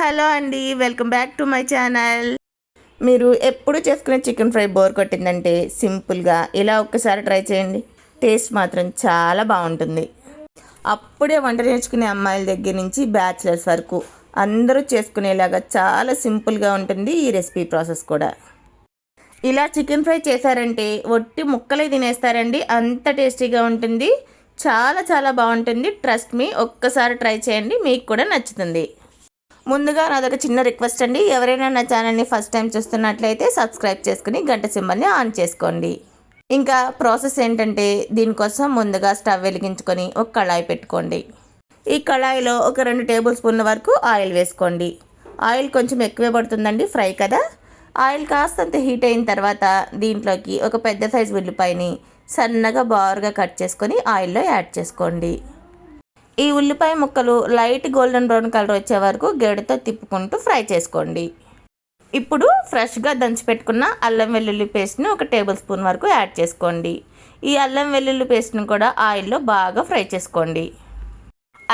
Hello అండి welcome back to my channel. మీరు ఎప్పుడు చేసుకునే చికెన్ ఫ్రై బోర్ కొట్టిందంటే సింపుల్గా ఇలా ఒక్కసారి ట్రై చేయండి. టేస్ట్ మాత్రం చాలా బాగుంటుంది. అప్పుడే వంట నేర్చుకునే అమ్మాయిల దగ్గర నుంచి బ్యాచిలర్స్ వరకు అందరూ చేసుకునేలాగా చాలా సింపుల్గా ఉంటుంది ఈ రెసిపీ ప్రాసెస్ కూడా. ఇలా చికెన్ ఫ్రై చేశారంటే ఒట్టి ముక్కలే తినేస్తారండి. అంత టేస్టీగా ఉంటుంది. చాలా చాలా బాగుంటుంది. ట్రస్ట్ మీ ఒక్కసారి ట్రై చేయండి. మీకు కూడా నచ్చుతుంది. ముందుగా నాదొక చిన్న రిక్వెస్ట్ అండి. ఎవరైనా నా ఛానల్ని ఫస్ట్ టైం చూస్తున్నట్లయితే సబ్స్క్రైబ్ చేసుకుని గంట సింబల్ని ఆన్ చేసుకోండి. ఇంకా ప్రాసెస్ ఏంటంటే దీనికోసం ముందుగా స్టవ్ వెలిగించుకొని ఒక కళాయి పెట్టుకోండి. ఈ కళాయిలో ఒక రెండు టేబుల్ స్పూన్ల వరకు ఆయిల్ వేసుకోండి. ఆయిల్ కొంచెం ఎక్కువే పడుతుందండి ఫ్రై కదా. ఆయిల్ కాస్తంత హీట్ అయిన తర్వాత దీంట్లోకి ఒక పెద్ద సైజు ఉల్లిపాయని సన్నగా బారుగా కట్ చేసుకొని ఆయిల్లో యాడ్ చేసుకోండి. ఈ ఉల్లిపాయ ముక్కలు లైట్ గోల్డెన్ బ్రౌన్ కలర్ వచ్చే వరకు గేడతో తిప్పుకుంటూ ఫ్రై చేసుకోండి. ఇప్పుడు ఫ్రెష్గా దంచిపెట్టుకున్న అల్లం వెల్లుల్లి పేస్ట్ని ఒక టేబుల్ స్పూన్ వరకు యాడ్ చేసుకోండి. ఈ అల్లం వెల్లుల్లి పేస్ట్ని కూడా ఆయిల్లో బాగా ఫ్రై చేసుకోండి.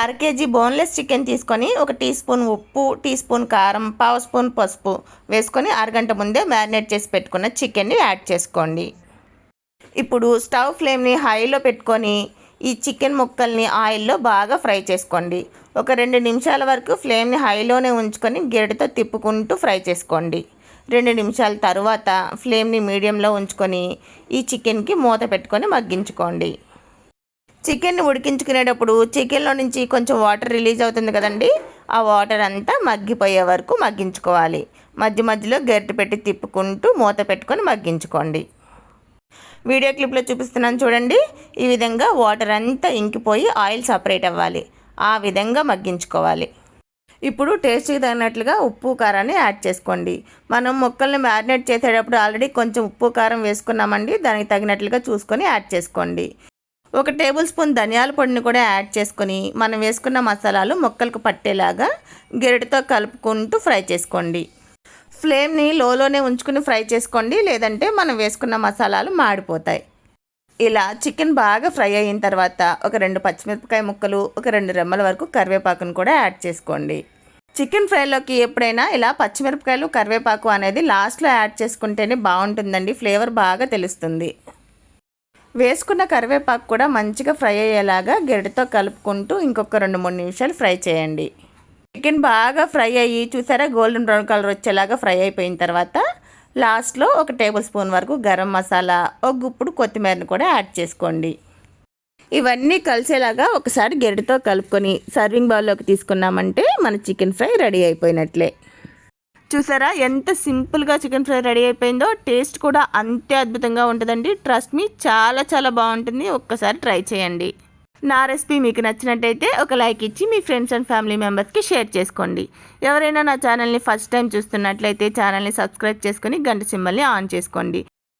అర కేజీ బోన్లెస్ చికెన్ తీసుకొని ఒక టీ స్పూన్ ఉప్పు టీ స్పూన్ కారం పావు స్పూన్ పసుపు వేసుకొని అరగంట ముందే మ్యారినేట్ చేసి పెట్టుకున్న చికెన్ని యాడ్ చేసుకోండి. ఇప్పుడు స్టవ్ ఫ్లేమ్ని హైలో పెట్టుకొని ఈ చికెన్ ముక్కల్ని ఆయిల్లో బాగా ఫ్రై చేసుకోండి. ఒక రెండు నిమిషాల వరకు ఫ్లేమ్ని హైలోనే ఉంచుకొని గెరటితో తిప్పుకుంటూ ఫ్రై చేసుకోండి. రెండు నిమిషాల తర్వాత ఫ్లేమ్ని మీడియంలో ఉంచుకొని ఈ చికెన్కి మూత పెట్టుకొని మగ్గించుకోండి. చికెన్ని ఉడికించుకునేటప్పుడు చికెన్లో నుంచి కొంచెం వాటర్ రిలీజ్ అవుతుంది కదండి ఆ వాటర్ అంతా మగ్గిపోయే వరకు మగ్గించుకోవాలి. మధ్య మధ్యలో గరిటె పెట్టి తిప్పుకుంటూ మూత పెట్టుకొని మగ్గించుకోండి. వీడియో క్లిప్లో చూపిస్తున్నాను చూడండి. ఈ విధంగా వాటర్ అంతా ఇంకిపోయి ఆయిల్ సపరేట్ అవ్వాలి. ఆ విధంగా మగ్గించుకోవాలి. ఇప్పుడు టేస్ట్కి తగినట్లుగా ఉప్పు కారాన్ని యాడ్ చేసుకోండి. మనం మొక్కల్ని మ్యారినేట్ చేసేటప్పుడు ఆల్రెడీ కొంచెం ఉప్పు కారం వేసుకున్నామండి. దానికి తగినట్లుగా చూసుకొని యాడ్ చేసుకోండి. ఒక టేబుల్ స్పూన్ ధనియాల పొడిని కూడా యాడ్ చేసుకొని మనం వేసుకున్న మసాలాలు మొక్కలకు పట్టేలాగా గెరటితో కలుపుకుంటూ ఫ్రై చేసుకోండి. ఫ్లేమ్ని లోలోనే ఉంచుకుని ఫ్రై చేసుకోండి. లేదంటే మనం వేసుకున్న మసాలాలు మాడిపోతాయి. ఇలా చికెన్ బాగా ఫ్రై అయిన తర్వాత ఒక రెండు పచ్చిమిరపకాయ ముక్కలు ఒక రెండు రెమ్మల వరకు కరివేపాకును కూడా యాడ్ చేసుకోండి. చికెన్ ఫ్రైలోకి ఎప్పుడైనా ఇలా పచ్చిమిరపకాయలు కరివేపాకు అనేది లాస్ట్లో యాడ్ చేసుకుంటేనే బాగుంటుందండి. ఫ్లేవర్ బాగా తెలుస్తుంది. వేసుకున్న కరివేపాకు కూడా మంచిగా ఫ్రై అయ్యేలాగా గరిటతో కలుపుకుంటూ ఇంకొక రెండు మూడు నిమిషాలు ఫ్రై చేయండి. చికెన్ బాగా ఫ్రై అయ్యి చూసారా? గోల్డెన్ బ్రౌన్ కలర్ వచ్చేలాగా ఫ్రై అయిపోయిన తర్వాత లాస్ట్లో ఒక టేబుల్ స్పూన్ వరకు గరం మసాలా ఒక గుప్పుడు కొత్తిమీరను కూడా యాడ్ చేసుకోండి. ఇవన్నీ కలిసేలాగా ఒకసారి గెరటితో కలుపుకొని సర్వింగ్ బౌల్లోకి తీసుకున్నామంటే మన చికెన్ ఫ్రై రెడీ అయిపోయినట్లే. చూసారా? ఎంత సింపుల్గా చికెన్ ఫ్రై రెడీ అయిపోయిందో. టేస్ట్ కూడా అంతే అద్భుతంగా ఉంటుందండి. ట్రస్ట్ మీ చాలా చాలా బాగుంటుంది. ఒక్కసారి ట్రై చేయండి. నా రెసిపీ మీకు నచ్చినట్టయితే ఒక లైక్ ఇచ్చి మీ ఫ్రెండ్స్ అండ్ ఫ్యామిలీ మెంబర్స్కి షేర్ చేసుకోండి. ఎవరైనా నా ఛానల్ని ఫస్ట్ టైం చూస్తున్నట్లయితే ఛానల్ని సబ్స్క్రైబ్ చేసుకొని గంట సింబల్ని ఆన్ చేసుకోండి.